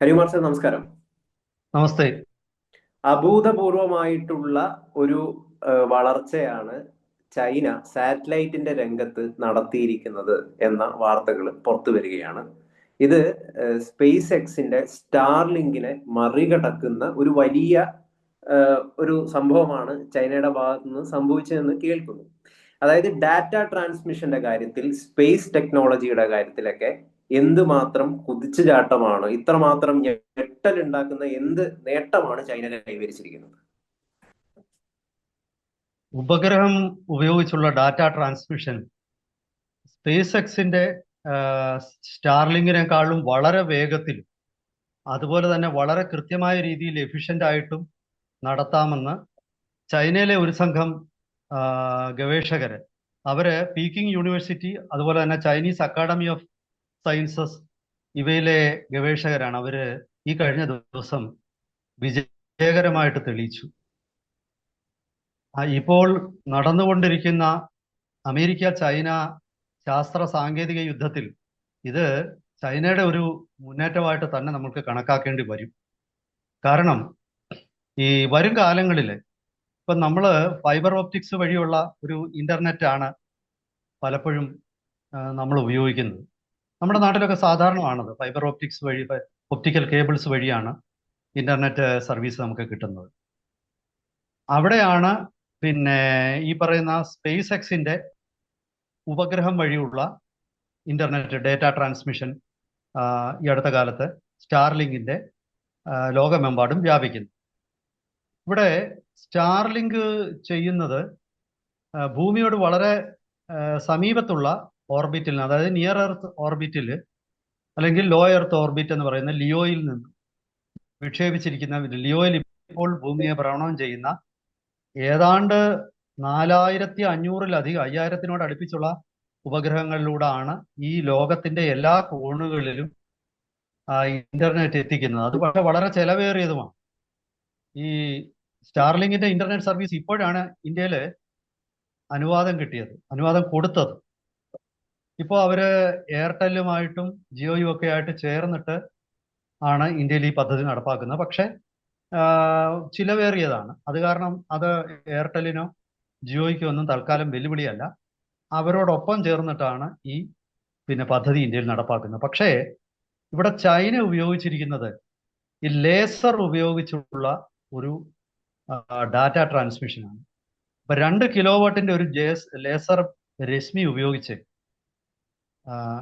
Harikumar sir നമസ്കാരം. നമസ്തേ. അഭൂതപൂർവമായിട്ടുള്ള ഒരു വളർച്ചയാണ് ചൈന സാറ്റലൈറ്റിന്റെ രംഗത്ത് നടത്തിയിരിക്കുന്നത് എന്ന വാർത്തകൾ പുറത്തു വരികയാണ്. ഇത് സ്പേസ് എക്സിന്റെ സ്റ്റാർലിങ്കിനെ മറികടക്കുന്ന ഒരു വലിയ ഒരു സംഭവമാണ് ചൈനയുടെ ഭാഗത്ത് നിന്ന് സംഭവിച്ചതെന്ന് കേൾക്കുന്നു. അതായത് ഡാറ്റ ട്രാൻസ്മിഷന്റെ കാര്യത്തിൽ സ്പേസ് ടെക്നോളജിയുടെ കാര്യത്തിലൊക്കെ എന്തുമാത്രം കുതിച്ചുചാട്ടമാണ് ഇത്രമാത്രം ഞെട്ടൽ ഉണ്ടാക്കുന്ന എന്ത് നേട്ടമാണ് ചൈന കൈവരിച്ചിരിക്കുന്നത്? ഉപഗ്രഹം ഉപയോഗിച്ചുള്ള ഡാറ്റ ട്രാൻസ്മിഷൻ സ്പേസ് എക്സിന്റെ സ്റ്റാർലിങ്ങിനെക്കാളും വളരെ വേഗത്തിൽ അതുപോലെ തന്നെ വളരെ കൃത്യമായ രീതിയിൽ എഫിഷ്യന്റ് ആയിട്ടും നടത്താമെന്ന് ചൈനയിലെ ഒരു സംഘം ഗവേഷകർ അവർ പീക്കിംഗ് യൂണിവേഴ്സിറ്റി അതുപോലെ തന്നെ ചൈനീസ് അക്കാഡമി ഓഫ് സയൻസസ് ഇവയിലെ ഗവേഷകരാണ്. അവർ ഈ കഴിഞ്ഞ ദിവസം വിജയകരമായിട്ട് തെളിയിച്ചു. ഇപ്പോൾ നടന്നുകൊണ്ടിരിക്കുന്ന അമേരിക്ക ചൈന ശാസ്ത്ര സാങ്കേതിക യുദ്ധത്തിൽ ഇത് ചൈനയുടെ ഒരു മുന്നേറ്റമായിട്ട് തന്നെ നമുക്ക് കണക്കാക്കേണ്ടി വരും. കാരണം ഈ വരും കാലങ്ങളിൽ ഇപ്പം നമ്മൾ ഫൈബർ ഓപ്റ്റിക്സ് വഴിയുള്ള ഒരു ഇന്റർനെറ്റ് ആണ് പലപ്പോഴും നമ്മൾ ഉപയോഗിക്കുന്നത്. നമ്മുടെ നാട്ടിലൊക്കെ സാധാരണമാണത്. ഫൈബർ ഓപ്റ്റിക്സ് വഴി ഒപ്റ്റിക്കൽ കേബിൾസ് വഴിയാണ് ഇന്റർനെറ്റ് സർവീസ് നമുക്ക് കിട്ടുന്നത്. അവിടെയാണ് പിന്നെ ഈ പറയുന്ന സ്പേസ് എക്സിന്റെ ഉപഗ്രഹം വഴിയുള്ള ഇന്റർനെറ്റ് ഡേറ്റ ട്രാൻസ്മിഷൻ ഈ അടുത്ത കാലത്ത് സ്റ്റാർലിങ്കിന്റെ ലോകമെമ്പാടും വ്യാപിക്കുന്നു. ഇവിടെ സ്റ്റാർലിങ്ക് ചെയ്യുന്നത് ഭൂമിയോട് വളരെ സമീപത്തുള്ള ഓർബിറ്റിൽ അതായത് നിയർ എർത്ത് ഓർബിറ്റിൽ അല്ലെങ്കിൽ ലോ എർത്ത് ഓർബിറ്റ് എന്ന് പറയുന്ന ലിയോയിൽ നിന്ന് വിക്ഷേപിച്ചിരിക്കുന്ന ലിയോയിൽ ഇപ്പോൾ ഭൂമിയെ ഭ്രമണം ചെയ്യുന്ന ഏതാണ്ട് നാലായിരത്തി അഞ്ഞൂറിലധികം അയ്യായിരത്തിനോട് അടുപ്പിച്ചുള്ള ഉപഗ്രഹങ്ങളിലൂടെയാണ് ഈ ലോകത്തിന്റെ എല്ലാ കോണുകളിലും ഇന്റർനെറ്റ് എത്തിക്കുന്നത്. അത് പക്ഷെ വളരെ ചെലവേറിയതുമാണ്. ഈ സ്റ്റാർലിങ്കിന്റെ ഇന്റർനെറ്റ് സർവീസ് ഇപ്പോഴാണ് ഇന്ത്യയിൽ അനുവാദം കിട്ടിയത് അനുവാദം കൊടുത്തത്. ഇപ്പോൾ അവർ എയർടെല്ലുമായിട്ടും ജിയോയും ഒക്കെ ആയിട്ട് ചേർന്നിട്ട് ആണ് ഇന്ത്യയിൽ ഈ പദ്ധതി നടപ്പാക്കുന്നത്. പക്ഷെ ചിലവേറിയതാണ്. അത് കാരണം അത് എയർടെല്ലിനോ ജിയോയ്ക്കോ ഒന്നും തൽക്കാലം വെല്ലുവിളിയല്ല. അവരോടൊപ്പം ചേർന്നിട്ടാണ് ഈ പിന്നെ പദ്ധതി ഇന്ത്യയിൽ നടപ്പാക്കുന്നത്. പക്ഷേ ഇവിടെ ചൈന ഉപയോഗിച്ചിരിക്കുന്നത് ഈ ലേസർ ഉപയോഗിച്ചുള്ള ഒരു ഡാറ്റ ട്രാൻസ്മിഷനാണ്. അപ്പൊ രണ്ട് കിലോ വാട്ടിന്റെ ഒരു ലേസർ രശ്മി ഉപയോഗിച്ച്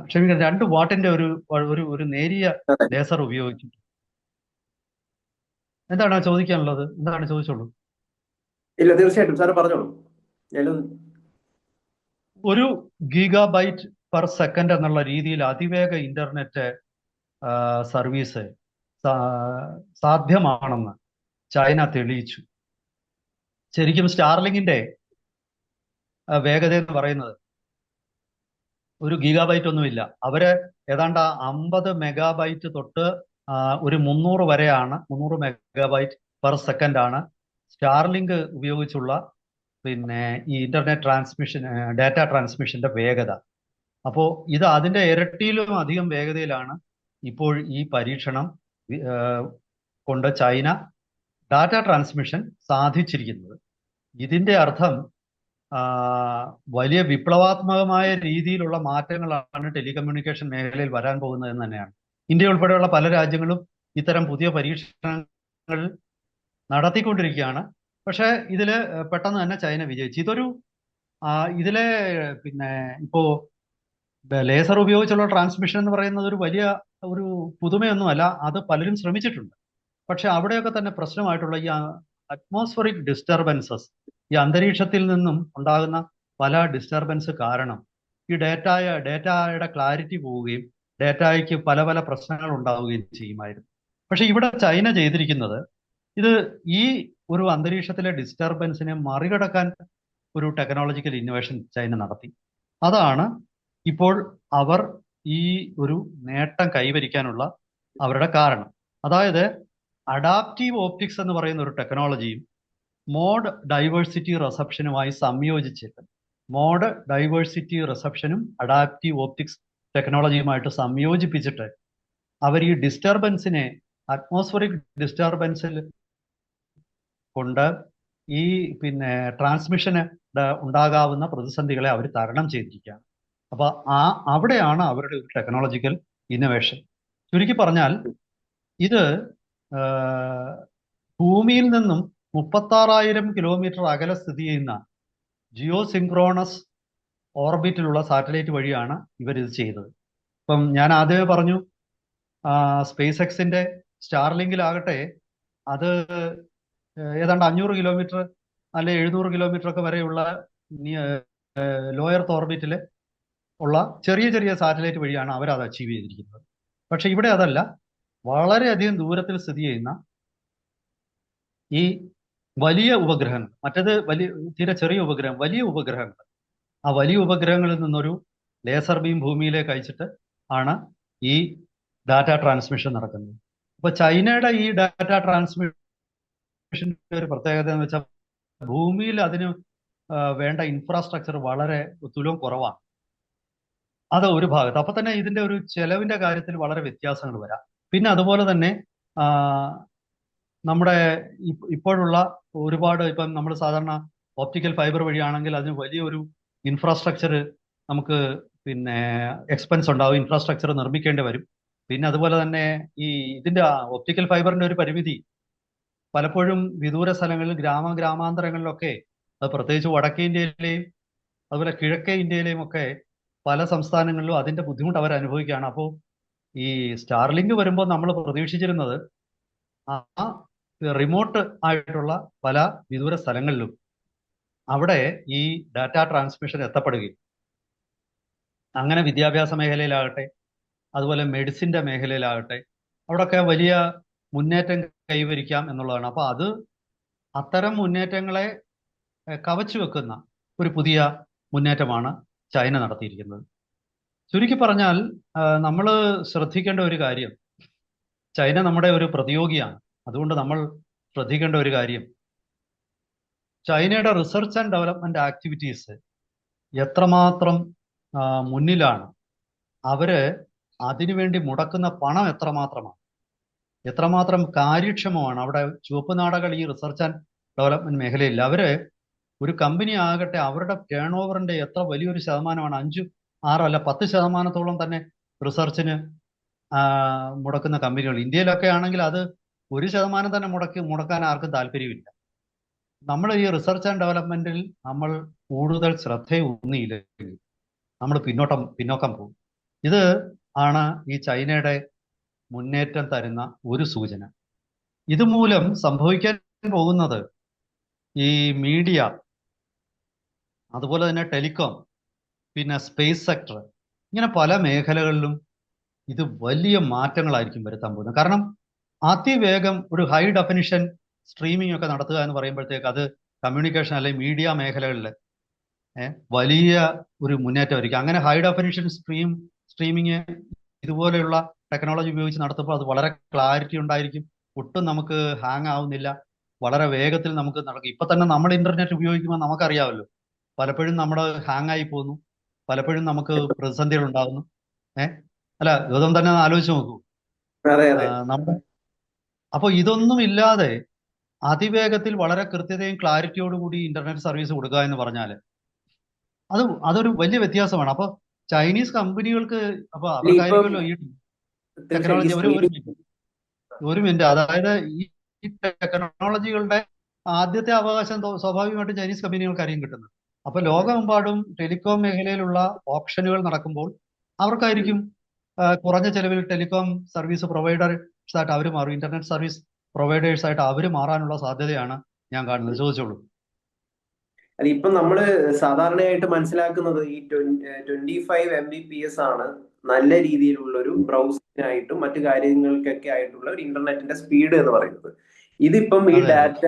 ക്ഷമിക്കണം രണ്ട് വാട്ടിന്റെ ഒരു ഒരു ഒരു നേരിയ ലേസർ ഉപയോഗിച്ചു എന്താണ് ചോദിക്കാനുള്ളത്? എന്താണ് ചോദിച്ചോളൂ? ഇല്ല തീർച്ചയായിട്ടും. സാറ് പറഞ്ഞോളൂ. ഒരു ഗീഗാബൈറ്റ് പെർ സെക്കൻഡ് എന്നുള്ള രീതിയിൽ അതിവേഗ ഇന്റർനെറ്റ് സർവീസ് സാധ്യമാണെന്ന് ചൈന തെളിയിച്ചു. ശരിക്കും സ്റ്റാർലിങ്ങിന്റെ വേഗത എന്ന് പറയുന്നത് ഒരു ഗീഗാബൈറ്റ് ഒന്നുമില്ല. അവർ ഏതാണ്ട് അമ്പത് മെഗാബൈറ്റ് തൊട്ട് ഒരു മുന്നൂറ് വരെയാണ്. മുന്നൂറ് മെഗാബൈറ്റ് പെർ സെക്കൻഡ് ആണ് സ്റ്റാർലിങ്ക് ഉപയോഗിച്ചുള്ള പിന്നെ ഈ ഇന്റർനെറ്റ് ട്രാൻസ്മിഷൻ ഡാറ്റ ട്രാൻസ്മിഷന്റെ വേഗത. അപ്പോൾ ഇത് അതിന്റെ ഇരട്ടിയിലും അധികം വേഗതയിലാണ് ഇപ്പോൾ ഈ പരീക്ഷണം കൊണ്ട് ചൈന ഡാറ്റ ട്രാൻസ്മിഷൻ സാധിച്ചിരിക്കുന്നത്. ഇതിന്റെ അർത്ഥം വലിയ വിപ്ലവാത്മകമായ രീതിയിലുള്ള മാറ്റങ്ങളാണ് ടെലികമ്മ്യൂണിക്കേഷൻ മേഖലയിൽ വരാൻ പോകുന്നത് എന്ന് തന്നെയാണ്. ഇന്ത്യ ഉൾപ്പെടെയുള്ള പല രാജ്യങ്ങളും ഇത്തരം പുതിയ പരീക്ഷണങ്ങൾ നടത്തിക്കൊണ്ടിരിക്കുകയാണ്. പക്ഷേ ഇതിൽ പെട്ടെന്ന് തന്നെ ചൈന വിജയിച്ചു. ഇതൊരു ഇതിലെ പിന്നെ ഇപ്പോ ലേസർ ഉപയോഗിച്ചുള്ള ട്രാൻസ്മിഷൻ എന്ന് പറയുന്നത് ഒരു വലിയ ഒരു പുതുമയൊന്നുമല്ല. അത് പലരും ശ്രമിച്ചിട്ടുണ്ട്. പക്ഷെ അവിടെയൊക്കെ തന്നെ പ്രശ്നമായിട്ടുള്ള ഈ അറ്റ്മോസ്ഫറിക് ഡിസ്റ്റർബൻസസ് ഈ അന്തരീക്ഷത്തിൽ നിന്നും ഉണ്ടാകുന്ന പല ഡിസ്റ്റർബൻസ് കാരണം ഈ ഡേറ്റായ ഡേറ്റയുടെ ക്ലാരിറ്റി പോവുകയും ഡേറ്റയ്ക്ക് പല പല പ്രശ്നങ്ങൾ ഉണ്ടാവുകയും ചെയ്യുമായിരുന്നു. പക്ഷെ ഇവിടെ ചൈന ചെയ്തിരിക്കുന്നത് ഇത് ഈ ഒരു അന്തരീക്ഷത്തിലെ ഡിസ്റ്റർബൻസിനെ മറികടക്കാൻ ഒരു ടെക്നോളജിക്കൽ ഇന്നോവേഷൻ ചൈന നടത്തി. അതാണ് ഇപ്പോൾ അവർ ഈ ഒരു നേട്ടം കൈവരിക്കാനുള്ള അവരുടെ കാരണം. അതായത് അഡാപ്റ്റീവ് ഓപ്റ്റിക്സ് എന്ന് പറയുന്ന ഒരു ടെക്നോളജിയും മോഡ് ഡൈവേഴ്സിറ്റി റിസപ്ഷനുമായി സംയോജിച്ചിട്ട് മോഡ് ഡൈവേഴ്സിറ്റി റിസപ്ഷനും അഡാപ്റ്റീവ് ഓപ്റ്റിക്സ് ടെക്നോളജിയുമായിട്ട് സംയോജിപ്പിച്ചിട്ട് അവർ ഈ ഡിസ്റ്റർബൻസിനെ അറ്റ്മോസ്ഫറിക് ഡിസ്റ്റർബൻസിൽ കൊണ്ട് ഈ പിന്നെ ട്രാൻസ്മിഷന് ഉണ്ടാകാവുന്ന പ്രതിസന്ധികളെ അവർ തരണം ചെയ്തിരിക്കുകയാണ്. അപ്പൊ ആ അവിടെയാണ് അവരുടെ ഒരു ടെക്നോളജിക്കൽ ഇന്നോവേഷൻ. ചുരുക്കി പറഞ്ഞാൽ ഇത് ഭൂമിയിൽ നിന്നും മുപ്പത്താറായിരം കിലോമീറ്റർ അകലെ സ്ഥിതി ചെയ്യുന്ന ജിയോ സിങ്ക്രോണസ് ഓർബിറ്റിലുള്ള സാറ്റലൈറ്റ് വഴിയാണ് ഇവർ ഇത് ചെയ്തത്. ഇപ്പം ഞാൻ ആദ്യമേ പറഞ്ഞു സ്പേസ് എക്സിന്റെ സ്റ്റാർലിങ്കിലാകട്ടെ അത് ഏതാണ്ട് അഞ്ഞൂറ് കിലോമീറ്റർ അല്ലെ എഴുന്നൂറ് കിലോമീറ്റർ ഒക്കെ വരെയുള്ള ലോയർ ഓർബിറ്റിൽ ഉള്ള ചെറിയ ചെറിയ സാറ്റലൈറ്റ് വഴിയാണ് അവർ അത് അച്ചീവ് ചെയ്തിരിക്കുന്നത്. പക്ഷെ ഇവിടെ അതല്ല വളരെയധികം ദൂരത്തിൽ സ്ഥിതി ചെയ്യുന്ന ഈ വലിയ ഉപഗ്രഹങ്ങൾ മറ്റേത് വലിയ തീരെ ചെറിയ ഉപഗ്രഹം വലിയ ഉപഗ്രഹങ്ങൾ. ആ വലിയ ഉപഗ്രഹങ്ങളിൽ നിന്നൊരു ലേസർ ബീം ഭൂമിയിലേക്ക് അയച്ചിട്ട് ആണ് ഈ ഡാറ്റ ട്രാൻസ്മിഷൻ നടക്കുന്നത്. അപ്പൊ ചൈനയുടെ ഈ ഡാറ്റ ട്രാൻസ്മിഷൻ ഒരു പ്രത്യേകത എന്ന് വെച്ചാൽ ഭൂമിയിൽ അതിന് വേണ്ട ഇൻഫ്രാസ്ട്രക്ചർ വളരെ തുലവും കുറവാണ്. അത് ഒരു ഭാഗത്ത്. അപ്പൊ തന്നെ ഇതിന്റെ ഒരു ചെലവിന്റെ കാര്യത്തിൽ വളരെ വ്യത്യാസങ്ങൾ വരാം. പിന്നെ അതുപോലെ തന്നെ നമ്മുടെ ഇപ്പോഴുള്ള ഒരുപാട് ഇപ്പം നമ്മൾ സാധാരണ ഓപ്റ്റിക്കൽ ഫൈബർ വഴിയാണെങ്കിൽ അതിന് വലിയൊരു ഇൻഫ്രാസ്ട്രക്ചർ നമുക്ക് പിന്നെ എക്സ്പെൻസ് ഉണ്ടാവും. ഇൻഫ്രാസ്ട്രക്ചർ നിർമ്മിക്കേണ്ടി വരും. പിന്നെ അതുപോലെ തന്നെ ഈ ഇതിന്റെ ഓപ്റ്റിക്കൽ ഫൈബറിന്റെ ഒരു പരിമിതി പലപ്പോഴും വിദൂര സ്ഥലങ്ങളിൽ ഗ്രാമ ഗ്രാമാന്തരങ്ങളിലൊക്കെ അത് പ്രത്യേകിച്ച് വടക്കേ ഇന്ത്യയിലെയും അതുപോലെ കിഴക്കേ ഇന്ത്യയിലെയും ഒക്കെ പല സംസ്ഥാനങ്ങളിലും അതിന്റെ ബുദ്ധിമുട്ട് അവർ അനുഭവിക്കുകയാണ്. അപ്പോൾ ഈ സ്റ്റാർലിങ്ക് വരുമ്പോൾ നമ്മൾ പ്രതീക്ഷിച്ചിരുന്നത് ആ റിമോട്ട് ആയിട്ടുള്ള പല വിദൂര സ്ഥലങ്ങളിലും അവിടെ ഈ ഡാറ്റ ട്രാൻസ്മിഷൻ എത്തപ്പെടുകയും അങ്ങനെ വിദ്യാഭ്യാസ മേഖലയിലാകട്ടെ അതുപോലെ മെഡിസിന്റെ മേഖലയിലാകട്ടെ അവിടെയൊക്കെ വലിയ മുന്നേറ്റം കൈവരിക്കാം എന്നുള്ളതാണ്. അപ്പോൾ അത് അത്തരം മുന്നേറ്റങ്ങളെ കവച്ചു വെക്കുന്ന ഒരു പുതിയ മുന്നേറ്റമാണ് ചൈന നടത്തിയിരിക്കുന്നത്. ചുരുക്കി പറഞ്ഞാൽ നമ്മൾ ശ്രദ്ധിക്കേണ്ട ഒരു കാര്യം ചൈന നമ്മുടെ ഒരു പ്രതിയോഗിയാണ്. അതുകൊണ്ട് നമ്മൾ ശ്രദ്ധിക്കേണ്ട ഒരു കാര്യം. ചൈനയുടെ റിസർച്ച് ആൻഡ് ഡെവലപ്മെന്റ് ആക്ടിവിറ്റീസ് എത്രമാത്രം മുന്നിലാണ്. അവർ അതിനുവേണ്ടി മുടക്കുന്ന പണം എത്രമാത്രമാണ്? എത്രമാത്രം കാര്യക്ഷമമാണ്? അവിടെ ചുവപ്പ് നാടകൾ ഈ റിസർച്ച് ആൻഡ് ഡെവലപ്മെന്റ് മേഖലയിൽ. അവർ ഒരു കമ്പനി ആകട്ടെ അവരുടെ ടേൺ ഓവറിന്റെ എത്ര വലിയൊരു ശതമാനമാണ്? അഞ്ചു ആറോ അല്ല പത്ത് ശതമാനത്തോളം തന്നെ റിസർച്ചിന് മുടക്കുന്ന കമ്പനികൾ ഇന്ത്യയിലൊക്കെ ആണെങ്കിൽ അത് ഒരു ശതമാനം തന്നെ മുടക്കി മുടക്കാൻ ആർക്കും താല്പര്യമില്ല. നമ്മൾ ഈ റിസർച്ച് ആൻഡ് ഡെവലപ്മെന്റിൽ നമ്മൾ കൂടുതൽ ശ്രദ്ധയൂന്നിയില്ലെങ്കിൽ നമ്മൾ പിന്നോട്ടം പിന്നോക്കം പോകും. ഇത് ആണ് ഈ ചൈനയുടെ മുന്നേറ്റം തരുന്ന ഒരു സൂചന. ഇതുമൂലം സംഭവിക്കാൻ പോകുന്നത് ഈ മീഡിയ അതുപോലെ തന്നെ ടെലികോം പിന്നെ സ്പേസ് സെക്ടർ ഇങ്ങനെ പല മേഖലകളിലും ഇത് വലിയ മാറ്റങ്ങളായിരിക്കും വരുത്താൻ പോകുന്നത്. കാരണം അതിവേഗം ഒരു ഹൈ ഡെഫിനിഷൻ സ്ട്രീമിംഗ് ഒക്കെ നടത്തുക എന്ന് പറയുമ്പോഴത്തേക്ക് അത് കമ്മ്യൂണിക്കേഷൻ അല്ലെങ്കിൽ മീഡിയ മേഖലകളിൽ വലിയ ഒരു മുന്നേറ്റമായിരിക്കും അങ്ങനെ ഹൈ ഡെഫിനിഷൻ സ്ട്രീം സ്ട്രീമിങ് ഇതുപോലെയുള്ള ടെക്നോളജി ഉപയോഗിച്ച് നടത്തുമ്പോൾ അത് വളരെ ക്ലാരിറ്റി ഉണ്ടായിരിക്കും. ഒട്ടും നമുക്ക് ഹാങ് ആവുന്നില്ല. വളരെ വേഗത്തിൽ നമുക്ക് നടക്കും. ഇപ്പൊ തന്നെ നമ്മൾ ഇന്റർനെറ്റ് ഉപയോഗിക്കുമ്പോൾ നമുക്കറിയാമല്ലോ. പലപ്പോഴും നമ്മൾ ഹാങ് ആയി പോകുന്നു. പലപ്പോഴും നമുക്ക് പ്രതിസന്ധികൾ ഉണ്ടാകുന്നു ഏഹ് അല്ല ഗൗതം തന്നെ ആലോചിച്ച് നോക്കൂ. നമ്മുടെ അപ്പൊ ഇതൊന്നും ഇല്ലാതെ അതിവേഗത്തിൽ വളരെ കൃത്യതയും ക്ലാരിറ്റിയോട് കൂടി ഇന്റർനെറ്റ് സർവീസ് കൊടുക്കുക എന്ന് പറഞ്ഞാൽ അത് അതൊരു വലിയ വ്യത്യാസമാണ്. അപ്പൊ ചൈനീസ് കമ്പനികൾക്ക് അപ്പൊ അവർക്കായിരിക്കുമല്ലോ ഈ ടെക്നോളജി ഒരു ഒരു മിനിറ്റ് അതായത് ഈ ടെക്നോളജികളുടെ ആദ്യത്തെ അവകാശം സ്വാഭാവികമായിട്ടും ചൈനീസ് കമ്പനികൾക്കായിരിക്കും കിട്ടുന്നത്. അപ്പൊ ലോകമെമ്പാടും ടെലികോം മേഖലയിലുള്ള ഓപ്ഷനുകൾ നടക്കുമ്പോൾ അവർക്കായിരിക്കും കുറഞ്ഞ ചെലവിൽ ടെലികോം സർവീസ് പ്രൊവൈഡേഴ്സ് ആയിട്ട് അവർ മാറും. ഇന്റർനെറ്റ് സർവീസ് പ്രൊവൈഡേഴ്സ് ആയിട്ട് അവർ മാറാനുള്ള സാധ്യതയാണ് ഞാൻ കാണുന്നത്. ചോദിച്ചോളൂ. അത് ഇപ്പം നമ്മൾ സാധാരണയായിട്ട് മനസ്സിലാക്കുന്നത് ഈ twenty five M B P S ആണ് നല്ല രീതിയിലുള്ള ഒരു ബ്രൗസിങ്ങിനായിട്ടും മറ്റു കാര്യങ്ങൾക്കൊക്കെ ആയിട്ടുള്ള ഒരു ഇന്റർനെറ്റിന്റെ സ്പീഡ് എന്ന് പറയുന്നത്. ഇതിപ്പം ഈ ഡാറ്റ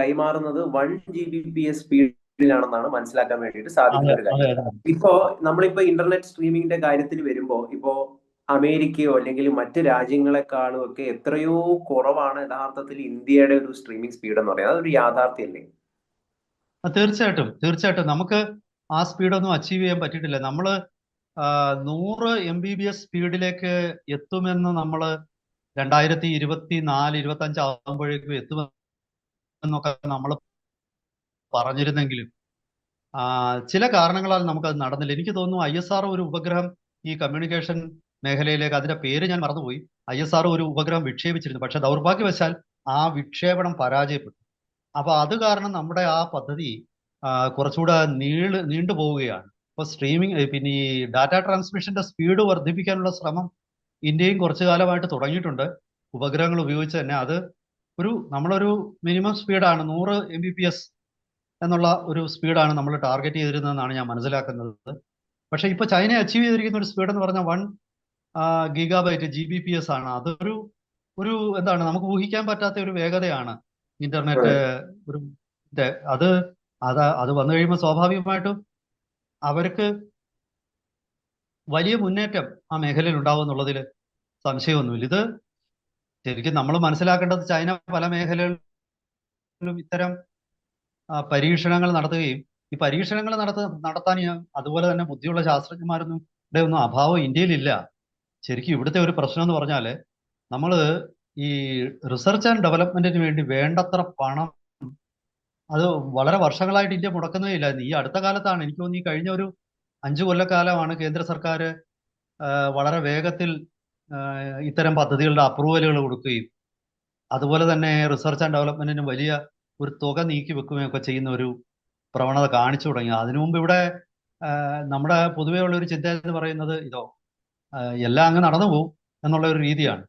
കൈമാറുന്നത് one G B P S സ്പീഡിലാണെന്നാണ് മനസ്സിലാക്കാൻ വേണ്ടിയിട്ട് സാധിക്കുന്നത്. സാധിക്കുന്ന ഒരു കാര്യം ഇപ്പോ നമ്മളിപ്പോ ഇന്റർനെറ്റ് സ്ട്രീമിംഗിന്റെ കാര്യത്തിൽ വരുമ്പോ ഇപ്പോ അമേരിക്കയോ അല്ലെങ്കിൽ മറ്റ് രാജ്യങ്ങളെക്കാളും ഒക്കെ എത്രയോ കുറവാണ് യഥാർത്ഥത്തിൽ ഇന്ത്യയുടെ ഒരു സ്ട്രീമിംഗ് സ്പീഡ് എന്ന് പറയുന്നത്. അതൊരു യാഥാർത്ഥ്യല്ലേ തീർച്ചയായിട്ടും. തീർച്ചയായിട്ടും. നമുക്ക് ആ സ്പീഡൊന്നും അച്ചീവ് ചെയ്യാൻ പറ്റിയിട്ടില്ല. നമ്മൾ നൂറ് എം ബി ബി എസ് സ്പീഡിലേക്ക് എത്തുമെന്ന് നമ്മൾ രണ്ടായിരത്തി ഇരുപത്തി നാല് ഇരുപത്തി അഞ്ച് ആകുമ്പോഴേക്കും എത്തുമെന്നൊക്കെ നമ്മൾ പറഞ്ഞിരുന്നെങ്കിലും ചില കാരണങ്ങളാൽ നമുക്കത് നടന്നില്ല. എനിക്ക് തോന്നുന്നു ഐ എസ് ആർ ഒരു ഉപഗ്രഹം ഈ കമ്മ്യൂണിക്കേഷൻ മേഖലയിലേക്ക് അതിന്റെ പേര് ഞാൻ മറന്നുപോയി. ഐ എസ് ആർ ഒരു ഉപഗ്രഹം വിക്ഷേപിച്ചിരുന്നു. പക്ഷെ ദൗർഭാഗ്യവശാൽ ആ വിക്ഷേപണം പരാജയപ്പെട്ടു. അപ്പൊ അത് കാരണം നമ്മുടെ ആ പദ്ധതി കുറച്ചുകൂടെ നീൾ നീണ്ടു പോവുകയാണ്. ഇപ്പൊ സ്ട്രീമിംഗ് പിന്നെ ഈ ഡാറ്റ ട്രാൻസ്മിഷന്റെ സ്പീഡ് വർദ്ധിപ്പിക്കാനുള്ള ശ്രമം ഇന്ത്യയും കുറച്ചു കാലമായിട്ട് തുടങ്ങിയിട്ടുണ്ട്. ഉപഗ്രഹങ്ങൾ ഉപയോഗിച്ച് തന്നെ അത് ഒരു നമ്മളൊരു മിനിമം സ്പീഡാണ് നൂറ് എം ബി പി എസ് എന്നുള്ള ഒരു സ്പീഡാണ് നമ്മൾ ടാർഗറ്റ് ചെയ്തിരുന്നതെന്നാണ് ഞാൻ മനസ്സിലാക്കുന്നത്. പക്ഷെ ഇപ്പൊ ചൈന അച്ചീവ് ചെയ്തിരിക്കുന്ന ഒരു സ്പീഡ് എന്ന് പറഞ്ഞാൽ one gigabyte G B P S ആണ്. അതൊരു ഒരു എന്താണ് നമുക്ക് ഊഹിക്കാൻ പറ്റാത്ത ഒരു വേഗതയാണ് ഇന്റർനെറ്റ് ഒരു അത് അത് അത് വന്നു കഴിയുമ്പോൾ സ്വാഭാവികമായിട്ടും അവർക്ക് വലിയ മുന്നേറ്റം ആ മേഖലയിൽ ഉണ്ടാവും എന്നുള്ളതിൽ സംശയമൊന്നുമില്ല. ഇത് ശരിക്കും നമ്മൾ മനസ്സിലാക്കേണ്ടത് ചൈന പല മേഖലകളിലും ഇത്തരം പരീക്ഷണങ്ങൾ നടത്തുകയും ഈ പരീക്ഷണങ്ങൾ നടത്ത നടത്താൻ അതുപോലെ തന്നെ ബുദ്ധിയുള്ള ശാസ്ത്രജ്ഞന്മാരൊന്നും ഇവിടെ ഒന്നും അഭാവം ഇന്ത്യയിലില്ല ശരിക്കും ഇവിടുത്തെ ഒരു പ്രശ്നം എന്ന് പറഞ്ഞാൽ നമ്മൾ ഈ റിസർച്ച് ആൻഡ് ഡെവലപ്മെന്റിന് വേണ്ടി വേണ്ടത്ര പണം അത് വളരെ വർഷങ്ങളായിട്ട് ഇന്ത്യ മുടക്കുന്നേ ഇല്ലായിരുന്നു ഈ അടുത്ത കാലത്താണ് എനിക്ക് തോന്നുന്നു ഈ കഴിഞ്ഞ ഒരു അഞ്ചു കൊല്ലക്കാലമാണ് കേന്ദ്ര സർക്കാർ വളരെ വേഗത്തിൽ ഇത്തരം പദ്ധതികളുടെ അപ്രൂവലുകൾ കൊടുക്കുകയും അതുപോലെ തന്നെ റിസർച്ച് ആൻഡ് ഡെവലപ്മെന്റിന് വലിയ ഒരു തുക നീക്കി വെക്കുകയും ഒക്കെ ചെയ്യുന്ന ഒരു പ്രവണത കാണിച്ചു തുടങ്ങി. അതിനു മുമ്പ് ഇവിടെ നമ്മുടെ പൊതുവേ ഉള്ള ഒരു ചിന്ത എന്ന് പറയുന്നത് ഇതോ എല്ലാം അങ്ങ് നടന്നു പോകും എന്നുള്ള ഒരു രീതിയാണ്.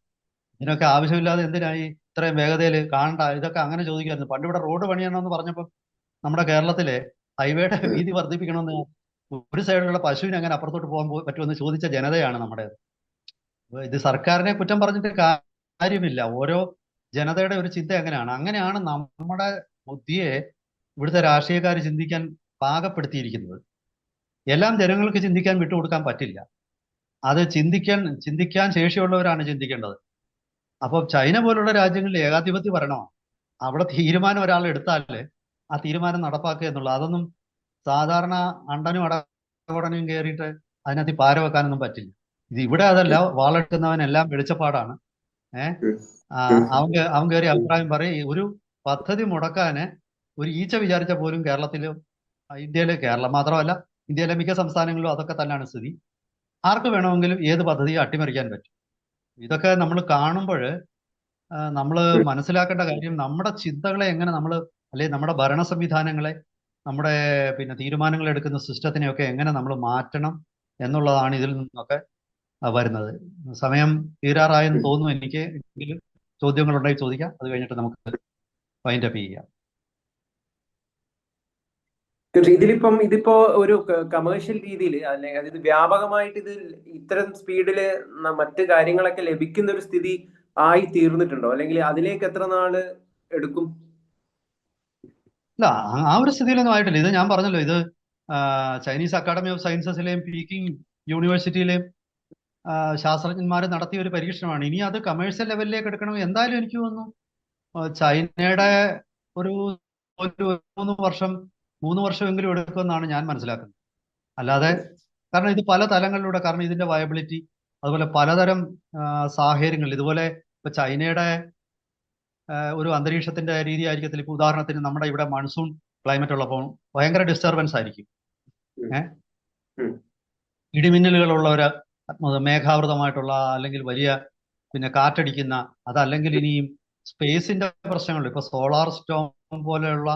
ഇതിനൊക്കെ ആവശ്യമില്ലാതെ എന്തിനായി ഇത്രയും വേഗതയിൽ കാണണ്ട? ഇതൊക്കെ അങ്ങനെ ചോദിക്കായിരുന്നു പണ്ട് ഇവിടെ റോഡ് പണിയണമെന്ന് പറഞ്ഞപ്പോൾ നമ്മുടെ കേരളത്തിലെ ഹൈവേയുടെ വീതി വർദ്ധിപ്പിക്കണമെന്ന് ഒരു സൈഡിലുള്ള പശുവിന് അങ്ങനെ അപ്പുറത്തോട്ട് പോകാൻ പറ്റുമെന്ന് ചോദിച്ച ജനതയാണ് നമ്മുടെ ഇത്. സർക്കാരിനെ കുറ്റം പറഞ്ഞിട്ട് കാര്യമില്ല. ഓരോ ജനതയുടെ ഒരു ചിന്ത അങ്ങനെയാണ് അങ്ങനെയാണ് നമ്മുടെ ബുദ്ധിയെ ഇവിടുത്തെ രാഷ്ട്രീയക്കാർ ചിന്തിക്കാൻ പാകപ്പെടുത്തിയിരിക്കുന്നത്. എല്ലാം ജനങ്ങൾക്ക് ചിന്തിക്കാൻ വിട്ടുകൊടുക്കാൻ പറ്റില്ല. അത് ചിന്തിക്കാൻ ചിന്തിക്കാൻ ശേഷിയുള്ളവരാണ് ചിന്തിക്കേണ്ടത്. അപ്പോൾ ചൈന പോലുള്ള രാജ്യങ്ങളിൽ ഏകാധിപത്യ ഭരണമാണ് അവിടെ തീരുമാനം ഒരാൾ എടുത്താൽ ആ തീരുമാനം നടപ്പാക്കുക എന്നുള്ളത് അതൊന്നും സാധാരണ അണ്ടനും അടപടനും കയറിയിട്ട് അതിനകത്ത് പാര വെക്കാനൊന്നും പറ്റില്ല. ഇത് ഇവിടെ അതല്ല വാളെടുക്കുന്നവൻ എല്ലാം വെളിച്ചപ്പാടാണ് ഏഹ് അവൻ അവൻ കയറി അഭിപ്രായം പറയും. ഒരു പദ്ധതി മുടക്കാന് ഒരു ഈച്ച വിചാരിച്ച പോലും കേരളത്തിലും ഇന്ത്യയിലെ കേരളം മാത്രമല്ല ഇന്ത്യയിലെ മിക്ക സംസ്ഥാനങ്ങളിലും അതൊക്കെ തന്നെയാണ് സ്ഥിതി. ആർക്ക് വേണമെങ്കിലും ഏത് പദ്ധതിയും അട്ടിമറിക്കാൻ പറ്റും? ഇതൊക്കെ നമ്മൾ കാണുമ്പോൾ നമ്മൾ മനസ്സിലാക്കേണ്ട കാര്യം നമ്മുടെ ചിന്തകളെ എങ്ങനെ നമ്മൾ അല്ലെങ്കിൽ നമ്മുടെ ഭരണ സംവിധാനങ്ങളെ നമ്മുടെ പിന്നെ തീരുമാനങ്ങൾ എടുക്കുന്ന സിസ്റ്റത്തിനെയൊക്കെ എങ്ങനെ നമ്മൾ മാറ്റണം എന്നുള്ളതാണ് ഇതിൽ നിന്നൊക്കെ വരുന്നത്. സമയം തീരാറായെന്ന് തോന്നുന്നു എനിക്ക്. എങ്കിലും ചോദ്യങ്ങളുണ്ടെങ്കിൽ ചോദിക്കാം. അത് കഴിഞ്ഞിട്ട് നമുക്ക് വൈൻഡപ്പ് ചെയ്യാം. ഇതിലിപ്പം ഇതിപ്പോ ഒരു കമേഴ്ഷ്യൽ രീതിയിൽ അല്ലെങ്കിൽ അതായത് വ്യാപകമായിട്ട് ഇത് ഇത്തരം സ്പീഡിൽ മറ്റ് കാര്യങ്ങളൊക്കെ ലഭിക്കുന്ന ഒരു സ്ഥിതി ആയി തീർന്നിട്ടുണ്ടോ? അല്ലെങ്കിൽ അതിലേക്ക് എത്ര നാൾ എടുക്കും? ആ- ഒരു സ്ഥിതിയിലൊന്നും ആയിട്ടില്ല. ഇത് ഞാൻ പറഞ്ഞല്ലോ ഇത് ചൈനീസ് അക്കാഡമി ഓഫ് സയൻസസിലെയും പീക്കിംഗ് യൂണിവേഴ്സിറ്റിയിലെയും ശാസ്ത്രജ്ഞന്മാർ നടത്തിയ ഒരു പരീക്ഷണമാണ്. ഇനി അത് കമേഴ്ഷ്യൽ ലെവലിലേക്ക് എടുക്കണം? എന്തായാലും എനിക്ക് തോന്നുന്നു ചൈനയുടെ ഒരു മൂന്ന് വർഷം മൂന്ന് വർഷമെങ്കിലും എടുക്കുമെന്നാണ് ഞാൻ മനസ്സിലാക്കുന്നത്. അല്ലാതെ കാരണം ഇത് പല തലങ്ങളിലൂടെ കാരണം ഇതിന്റെ വയബിലിറ്റി അതുപോലെ പലതരം സാഹചര്യങ്ങൾ. ഇതുപോലെ ഇപ്പൊ ചൈനയുടെ ഒരു അന്തരീക്ഷത്തിന്റെ രീതി ആയിരിക്കത്തില്ല ഇപ്പൊ ഉദാഹരണത്തിന് നമ്മുടെ ഇവിടെ മൺസൂൺ ക്ലൈമറ്റ് ഉള്ളപ്പോൾ ഭയങ്കര ഡിസ്റ്റർബൻസ് ആയിരിക്കും. ഏഹ്. ഇടിമിന്നലുകളുള്ള ഒരു മേഘാവൃതമായിട്ടുള്ള അല്ലെങ്കിൽ വലിയ പിന്നെ കാറ്റടിക്കുന്ന അതല്ലെങ്കിൽ ഇനിയും സ്പേസിന്റെ പ്രശ്നങ്ങൾ. ഇപ്പൊ സോളാർ സ്റ്റോം പോലെയുള്ള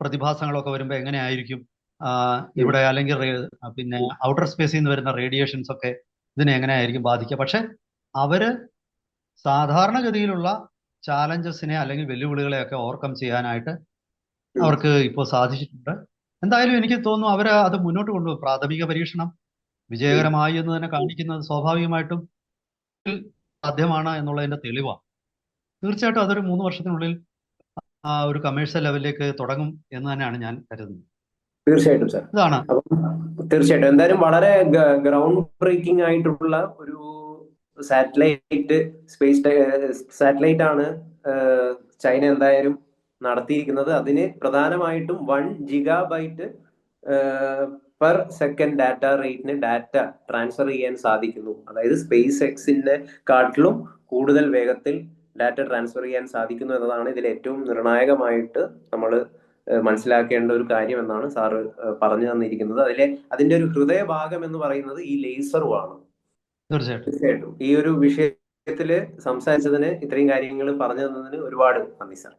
പ്രതിഭാസങ്ങളൊക്കെ വരുമ്പോൾ എങ്ങനെയായിരിക്കും? ഇവിടെ അല്ലെങ്കിൽ പിന്നെ ഔട്ടർ സ്പേസിൽ നിന്ന് വരുന്ന റേഡിയേഷൻസ് ഒക്കെ ഇതിനെ എങ്ങനെയായിരിക്കും ബാധിക്കുക? പക്ഷെ അവർ സാധാരണഗതിയിലുള്ള ചാലഞ്ചസിനെ അല്ലെങ്കിൽ വെല്ലുവിളികളെ ഒക്കെ ഓവർകം ചെയ്യാനായിട്ട് അവർക്ക് ഇപ്പോൾ സാധിച്ചിട്ടുണ്ട്. എന്തായാലും എനിക്ക് തോന്നുന്നു അവർ അത് മുന്നോട്ട് കൊണ്ടുപോകും. പ്രാഥമിക പരീക്ഷണം വിജയകരമായി എന്ന് തന്നെ കാണിക്കുന്നത് സ്വാഭാവികമായിട്ടും സാധ്യമാണ് എന്നുള്ളതിന്റെ തെളിവാണ്. തീർച്ചയായിട്ടും അതൊരു മൂന്ന് വർഷത്തിനുള്ളിൽ ആ ഒരു കമേഴ്സ്യൽ ലെവലിലേക്ക് തുടങ്ങും എന്ന് തന്നെയാണ് ഞാൻ കരുതുന്നത്. തീർച്ചയായിട്ടും സാർ ഇതാണ്. അപ്പം തീർച്ചയായിട്ടും. എന്തായാലും വളരെ ഗ്രൗണ്ട് ബ്രേക്കിംഗ് ആയിട്ടുള്ള ഒരു സാറ്റലൈറ്റ് സ്പേസ് സാറ്റലൈറ്റ് ആണ് ചൈന എന്തായാലും നടത്തിയിരിക്കുന്നത്. അതിന് പ്രധാനമായിട്ടും one gigabyte per second data റേറ്റിന് ഡാറ്റ ട്രാൻസ്ഫർ ചെയ്യാൻ സാധിക്കുന്നു. അതായത് സ്പേസ് എക്സിന്റെ കാട്ടിലും കൂടുതൽ വേഗത്തിൽ ഡാറ്റ ട്രാൻസ്ഫർ ചെയ്യാൻ സാധിക്കുന്നു എന്നതാണ് ഇതിൽ ഏറ്റവും നിർണായകമായിട്ട് നമ്മൾ മനസ്സിലാക്കേണ്ട ഒരു കാര്യം എന്നാണ് സാറ് പറഞ്ഞു തന്നിരിക്കുന്നത്. അതിലെ അതിന്റെ ഒരു ഹൃദയഭാഗം എന്ന് പറയുന്നത് ഈ ലേസറുമാണ് തീർച്ചയായിട്ടും. തീർച്ചയായിട്ടും. ഈ ഒരു വിഷയത്തിൽ സംസാരിച്ചതിന് ഇത്രയും കാര്യങ്ങൾ പറഞ്ഞു തന്നതിന് ഒരുപാട് നന്ദി സാർ.